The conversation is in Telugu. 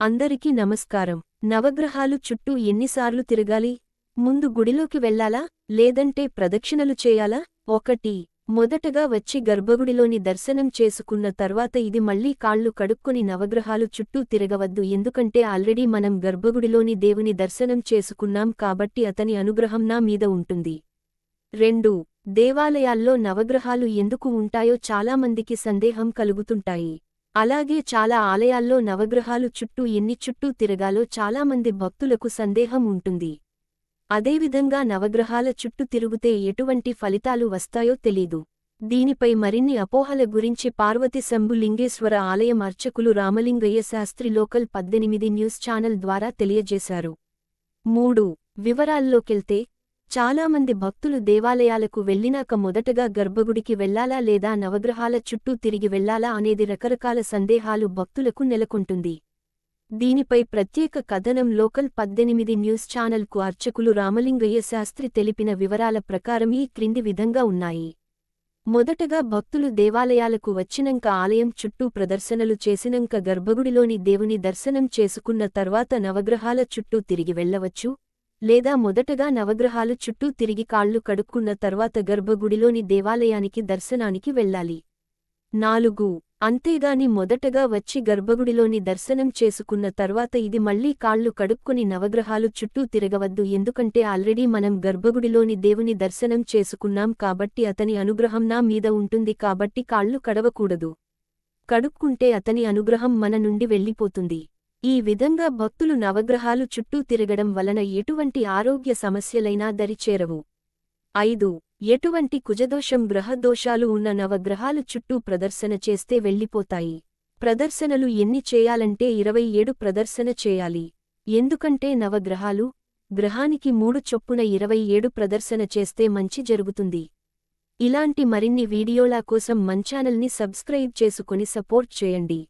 అందరికీ నమస్కారం. నవగ్రహాలు చుట్టూ ఎన్నిసార్లు తిరగాలి? ముందు గుడిలోకి వెళ్ళాలా? లేదంటే ప్రదక్షిణలు చేయాలా? ఒకటి. మొదటగా వచ్చి గర్భగుడిలోని దర్శనం చేసుకున్న తర్వాత ఇది మళ్ళీ కాళ్ళు కడుక్కొని నవగ్రహాలు చుట్టూ తిరగవద్దు. ఎందుకంటే ఆల్రెడీ మనం గర్భగుడిలోని దేవుని దర్శనం చేసుకున్నాం కాబట్టి అతని అనుగ్రహం నా మీద ఉంటుంది. రెండు. దేవాలయాల్లో నవగ్రహాలు ఎందుకు ఉంటాయో చాలామందికి సందేహం కలుగుతుంటాయి. అలాగే చాలా ఆలయాల్లో నవగ్రహాలు చుట్టూ ఎన్ని చుట్టూ తిరగాలో చాలామంది భక్తులకు సందేహం ఉంటుంది. అదేవిధంగా నవగ్రహాల చుట్టూ తిరుగుతే ఎటువంటి ఫలితాలు వస్తాయో తెలీదు. దీనిపై మరిన్ని అపోహల గురించి పార్వతి శంభు లింగేశ్వర ఆలయం అర్చకులు రామలింగయ్య శాస్త్రి లోకల్ పద్దెనిమిది న్యూస్ ఛానల్ ద్వారా తెలియజేశారు. మూడు. వివరాల్లోకెళ్తే చాలామంది భక్తులు దేవాలయాలకు వెళ్ళినాక మొదటగా గర్భగుడికి వెళ్ళాలా లేదా నవగ్రహాల చుట్టూ తిరిగి వెళ్ళాలా అనేది రకరకాల సందేహాలు భక్తులకు నెలకొంటుంది. దీనిపై ప్రత్యేక కథనం లోకల్ పద్దెనిమిది న్యూస్ ఛానల్కు అర్చకులు రామలింగయ్య శాస్త్రి తెలిపిన వివరాల ప్రకారం ఈ క్రింది విధంగా ఉన్నాయి. మొదటగా భక్తులు దేవాలయాలకు వచ్చినంక ఆలయం చుట్టూ ప్రదర్శనలు చేసినంక గర్భగుడిలోని దేవుని దర్శనం చేసుకున్న తర్వాత నవగ్రహాల చుట్టూ తిరిగి వెళ్ళవచ్చు లేదా మొదటగా నవగ్రహాలు చుట్టూ తిరిగి కాళ్ళు కడుక్కున్న తర్వాత గర్భగుడిలోని దేవాలయానికి దర్శనానికి వెళ్ళాలి. నాలుగు అంతేగాని మొదటగా వచ్చి గర్భగుడిలోని దర్శనం చేసుకున్న తర్వాత ఇది మళ్ళీ కాళ్ళు కడుక్కుని నవగ్రహాలు చుట్టూ తిరగవద్దు ఎందుకంటే ఆల్రెడీ మనం గర్భగుడిలోని దేవుని దర్శనం చేసుకున్నాం కాబట్టి అతని అనుగ్రహం నా మీద ఉంటుంది కాబట్టి కాళ్ళు కడవకూడదు. కడుక్కుంటే అతని అనుగ్రహం మన నుండి వెళ్ళిపోతుంది. ఈ విధంగా భక్తులు నవగ్రహాలు చుట్టూ తిరగడం వలన ఎటువంటి ఆరోగ్య సమస్యలైనా దరిచేరవు. ఐదు ఎటువంటి కుజదోషం గ్రహదోషాలు ఉన్న నవగ్రహాలు చుట్టూ ప్రదర్శన చేస్తే వెళ్ళిపోతాయి. ప్రదర్శనలు ఎన్ని చేయాలంటే ఇరవై ఏడు ప్రదర్శన చేయాలి. ఎందుకంటే నవగ్రహాలు గ్రహానికి మూడు చొప్పున ఇరవై ఏడు ప్రదర్శన చేస్తే మంచి జరుగుతుంది. ఇలాంటి మరిన్ని వీడియోల కోసం మంచానల్ని సబ్స్క్రైబ్ చేసుకుని సపోర్ట్ చేయండి.